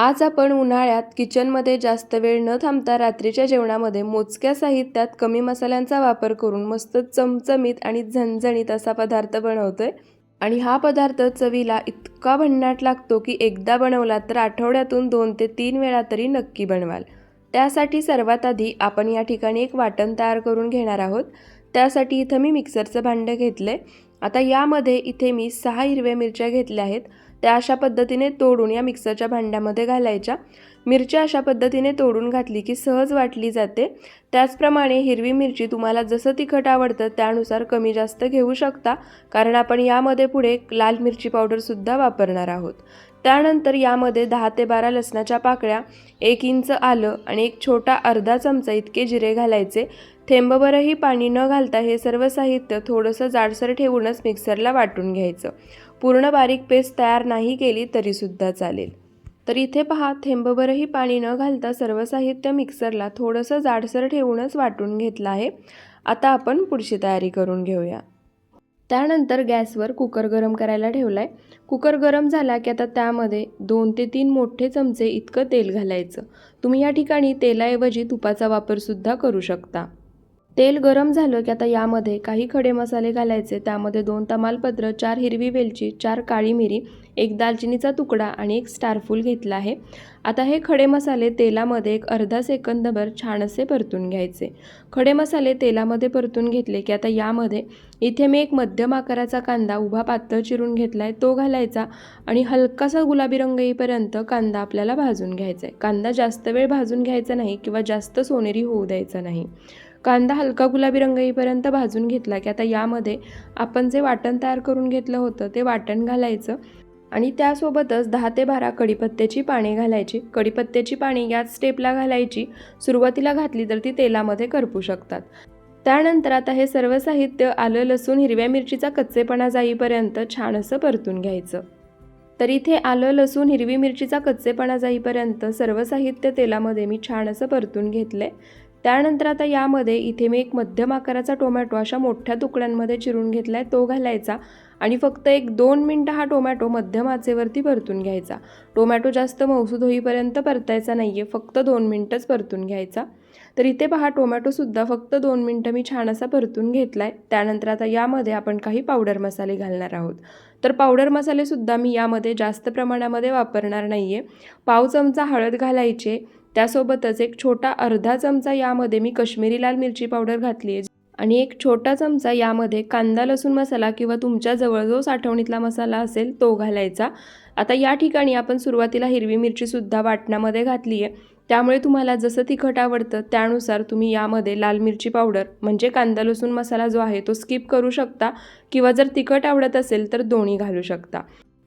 आज आपण उन्हाळ्यात किचनमध्ये जास्त वेळ न थांबता रात्रीच्या जेवणामध्ये मोजक्या साहित्यात कमी मसाल्यांचा वापर करून मस्त चमचमीत आणि झणझणीत असा पदार्थ बनवतोय. आणि हा पदार्थ चवीला इतका भन्नाट लागतो की एकदा बनवला तर आठवड्यातून दोन ते तीन वेळा तरी नक्की बनवाल. त्यासाठी सर्वात आधी आपण या ठिकाणी एक वाटण तयार करून घेणार आहोत. त्यासाठी इथं मी मिक्सरचं भांडं घेतलं आहे आता यामध्ये इथे मी सहा हिरव्या मिरच्या घेतल्या आहेत. त्या अशा पद्धतीने तोडून या मिक्सरच्या भांड्यामध्ये घालायच्या. मिरच्या अशा पद्धतीने तोडून घातली की सहज वाटली जाते. त्याचप्रमाणे हिरवी मिरची तुम्हाला जसं तिखट आवडतं त्यानुसार कमी जास्त घेऊ शकता कारण आपण यामध्ये पुढे लाल मिरची पावडरसुद्धा वापरणार आहोत. त्यानंतर यामध्ये दहा ते बारा लसणाच्या पाकळ्या एक इंच आलं आणि एक छोटा अर्धा चमचा इतके जिरे घालायचे. थेंबभरही पाणी न घालता हे सर्व साहित्य थोडंसं जाडसर ठेवूनच मिक्सरला वाटून घ्यायचं. पूर्ण बारीक पेस्ट तयार नाही केली तरीसुद्धा चालेल. तर इथे पहा थेंबभरही पाणी न घालता सर्व साहित्य मिक्सरला थोडंसं जाडसर ठेवूनच वाटून घेतलं आहे. आता आपण पुढची तयारी करून घेऊया. त्यानंतर गॅसवर कुकर गरम करायला ठेवला आहे कुकर गरम झाला की आता त्यामध्ये दोन ते तीन मोठे चमचे इतकं तेल घालायचं. तुम्ही या ठिकाणी तेलाऐवजी तुपाचा वापरसुद्धा करू शकता. तेल गरम झालं की आता यामध्ये काही खडे मसाले घालायचे. त्यामध्ये दोन तमालपत्र चार हिरवी वेलची चार काळी मिरी एक दालचिनीचा तुकडा आणि एक स्टारफूल घेतला आहे. आता हे खडे मसाले तेलामध्ये एक अर्धा सेकंदभर छान असे परतून घ्यायचे. खडे मसाले तेलामध्ये परतून घेतले की आता यामध्ये इथे मी एक मध्यम आकाराचा कांदा उभा पातळ चिरून घेतला आहे तो घालायचा आणि हलकासा गुलाबी रंग येईपर्यंत कांदा आपल्याला भाजून घ्यायचा आहे कांदा जास्त वेळ भाजून घ्यायचा नाही किंवा जास्त सोनेरी होऊ द्यायचा नाही. कांदा हलका गुलाबी रंग येईपर्यंत भाजून घेतला की आता यामध्ये आपण जे वाटण तयार करून घेतलं होतं ते वाटण घालायचं. आणि त्यासोबतच दहा ते बारा कढीपत्त्याची पाने घालायची. कढीपत्त्याची पाने याच स्टेपला घालायची. सुरुवातीला घातली तर ती तेलामध्ये करपू शकतात. त्यानंतर आता हे सर्व साहित्य आलं लसूण हिरव्या मिरचीचा कच्चेपणा जाईपर्यंत छान असं परतून घ्यायचं. तर इथे आलं लसूण हिरवी मिरचीचा कच्चेपणा जाईपर्यंत सर्व साहित्य तेलामध्ये मी छान असं परतून घेतलं आहे त्यानंतर आता यामध्ये इथे मी एक मध्यम आकाराचा टोमॅटो अशा मोठ्या तुकड्यांमध्ये चिरून घेतला आहे तो घालायचा आणि फक्त एक दोन मिनटं हा टोमॅटो मध्यम आचेवरती परतून घ्यायचा. टोमॅटो जास्त मौसूद होईपर्यंत परतायचा नाही आहे फक्त दोन मिनटंच परतून घ्यायचा. तर इथे पहा टोमॅटोसुद्धा फक्त दोन मिनटं मी छान असा परतून घेतला आहे त्यानंतर आता यामध्ये आपण काही पावडर मसाले घालणार आहोत. तर पावडर मसालेसुद्धा मी यामध्ये जास्त प्रमाणामध्ये वापरणार नाही आहे पाव चमचा हळद घालायचे त्यासोबतच एक छोटा अर्धा चमचा यामध्ये मी कश्मीरी लाल मिरची पावडर घातली आहे. आणि एक छोटा चमचा यामध्ये कांदा लसूण मसाला किंवा तुमच्याजवळ जो साठवणीतला मसाला असेल तो घालायचा. आता या ठिकाणी आपण सुरुवातीला हिरवी मिरचीसुद्धा वाटणामध्ये घातली आहे. त्यामुळे तुम्हाला जसं तिखट आवडतं त्यानुसार तुम्ही यामध्ये लाल मिरची पावडर म्हणजे कांदा लसूण मसाला जो आहे तो स्किप करू शकता किंवा जर तिखट आवडत असेल तर दोन्ही घालू शकता.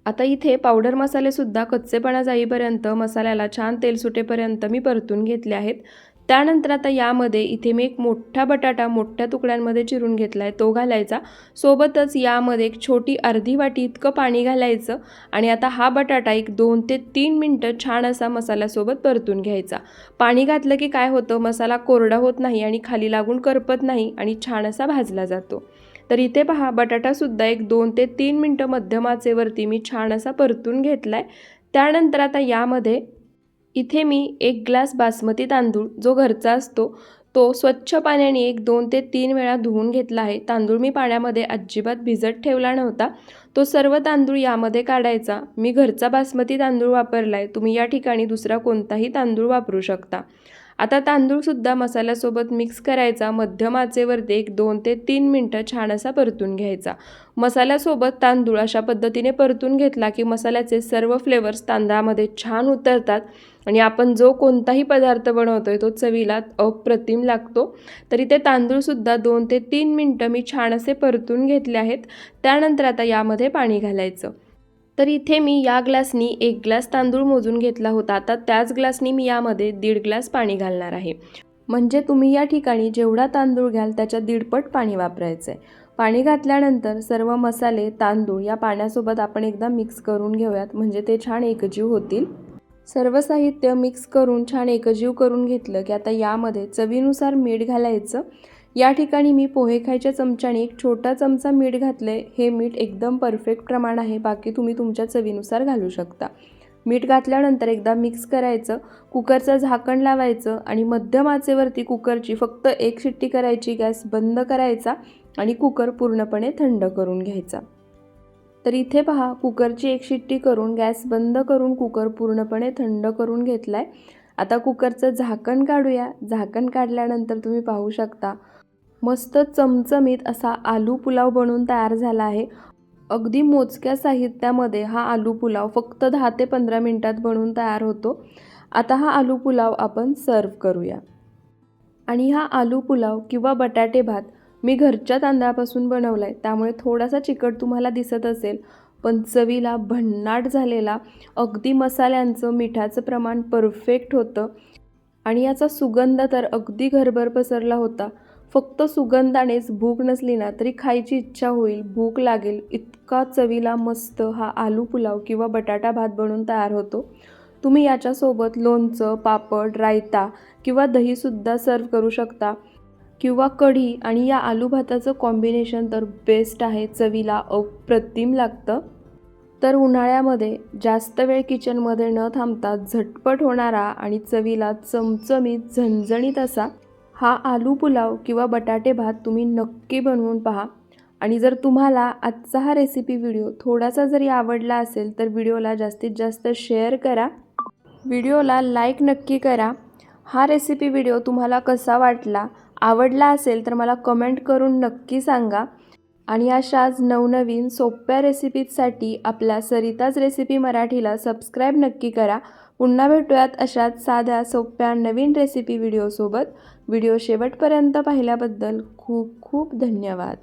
आता इथे पावडर मसालेसुद्धा कच्चेपणा जाईपर्यंत मसाल्याला छान तेल सुटेपर्यंत मी परतून घेतले आहेत. त्यानंतर आता यामध्ये इथे मी एक मोठा बटाटा मोठ्या तुकड्यांमध्ये चिरून घेतला आहे तो घालायचा. सोबतच यामध्ये एक छोटी अर्धी वाटी इतकं पाणी घालायचं आणि आता हा बटाटा एक दोन ते तीन मिनटं छान असा मसाल्यासोबत परतून घ्यायचा. पाणी घातलं की काय होतं? मसाला कोरडा होत नाही आणि खाली लागून करपत नाही आणि छान असा भाजला जातो. तर इथे पहा बटाटासुद्धा एक दोन ते तीन मिनटं मध्यम आचेवरती मी छान असा परतून घेतला आहे त्यानंतर आता यामध्ये इथे मी एक ग्लास बासमती तांदूळ जो घरचा असतो तो स्वच्छ पाण्याने एक दोन ते तीन वेळा धुवून घेतला आहे. तांदूळ मी पाण्यामध्ये अजिबात भिजत ठेवला नव्हता. तो सर्व तांदूळ यामध्ये काढायचा. मी घरचा बासमती तांदूळ वापरला आहे तुम्ही या ठिकाणी दुसरा कोणताही तांदूळ वापरू शकता. आता तांदूळसुद्धा मसाल्यासोबत मिक्स करायचा. मध्यम आचेवरती एक दोन ते तीन मिनटं छान असा परतून घ्यायचा. मसाल्यासोबत तांदूळ अशा पद्धतीने परतून घेतला की मसाल्याचे सर्व फ्लेवर्स तांदळामध्ये छान उतरतात आणि आपण जो कोणताही पदार्थ बनवतो आहे तो चवीला अप्रतिम लागतो. तरी ते तांदूळसुद्धा दोन ते तीन मिनटं मी छान असे परतून घेतले आहेत. त्यानंतर आता यामध्ये पाणी घालायचं. तर इथे मी या ग्लासनी एक ग्लास तांदूळ मोजून घेतला होता. आता त्याच ग्लासनी मी यामध्ये दीड ग्लास पाणी घालणार आहे. म्हणजे तुम्ही या ठिकाणी जेवढा तांदूळ घ्याल त्याच्या दीडपट पाणी वापरायचं आहे पाणी घातल्यानंतर सर्व मसाले तांदूळ या पाण्यासोबत आपण एकदा मिक्स करून घेऊयात. म्हणजे ते छान एकजीव होतील. सर्व साहित्य मिक्स करून छान एकजीव करून घेतलं की आता यामध्ये चवीनुसार मीठ घालायचं. या ठिकाणी मी पोहे खायच्या चमच्याने एक छोटा चमचा मीठ घातलं आहे हे मीठ एकदम परफेक्ट प्रमाण आहे. बाकी तुम्ही तुमच्या चवीनुसार घालू शकता. मीठ घातल्यानंतर एकदा मिक्स करायचं. कुकरचं झाकण लावायचं आणि मध्यम आचेवरती कुकरची फक्त एक शिट्टी करायची. गॅस बंद करायचा आणि कुकर पूर्णपणे थंड करून घ्यायचा. तर इथे पहा कुकरची एक शिट्टी करून गॅस बंद करून कुकर पूर्णपणे थंड करून घेतला आहे आता कुकरचं झाकण काढूया. झाकण काढल्यानंतर तुम्ही पाहू शकता मस्त चमचमीत असा आलू पुलाव बनवून तयार झाला आहे. अगदी मोजक्या साहित्यामध्ये हा आलू पुलाव फक्त दहा ते पंधरा मिनटात बनवून तयार होतो. आता हा आलू पुलाव आपण सर्व करूया. आणि हा आलू पुलाव किंवा बटाटे भात मी घरच्या तांदळापासून बनवला आहे त्यामुळे थोडासा चिकट तुम्हाला दिसत असेल पण चवीला भन्नाट झालेला अगदी मसाल्यांचं मिठाचं प्रमाण परफेक्ट होतं. आणि याचा सुगंध तर अगदी घरभर पसरला होता. फक्त सुगंधानेच भूक नसली ना तरी खायची इच्छा होईल भूक लागेल इतका चवीला मस्त हा आलू पुलाव किंवा बटाटा भात बनवून तयार होतो. तुम्ही याच्यासोबत लोणचं पापड रायता किंवा दहीसुद्धा सर्व करू शकता. किंवा कढी आणि या आलू भाताचं कॉम्बिनेशन तर बेस्ट आहे चवीला अप्रतिम लागतं. तर उन्हाळ्यामध्ये जास्त वेळ किचनमध्ये न थांबता झटपट होणारा आणि चवीला चमचमीत झणझणीत असा हा आलू पुलाव किंवा बटाटे भात तुम्ही नक्की बनवून पहा. आणि जर तुम्हाला आजचा हा रेसिपी व्हिडिओ थोडासा जरी आवडला असेल तर व्हिडिओला जास्तीत जास्त शेअर करा. व्हिडिओला लाईक नक्की करा. हा रेसिपी व्हिडिओ तुम्हाला कसा वाटला आवडला असेल तर मला कमेंट करून नक्की सांगा. आणि अशाच नवनवीन सोप्या रेसिपीजसाठी आपल्या सरिताज रेसिपी मराठीला सबस्क्राईब नक्की करा. पुन्हा भेटूयात अशाच साध्या सोप्या नवीन रेसिपी व्हिडिओसोबत. व्हिडिओ शेवटपर्यंत पाहिल्याबद्दल खूप खूप धन्यवाद.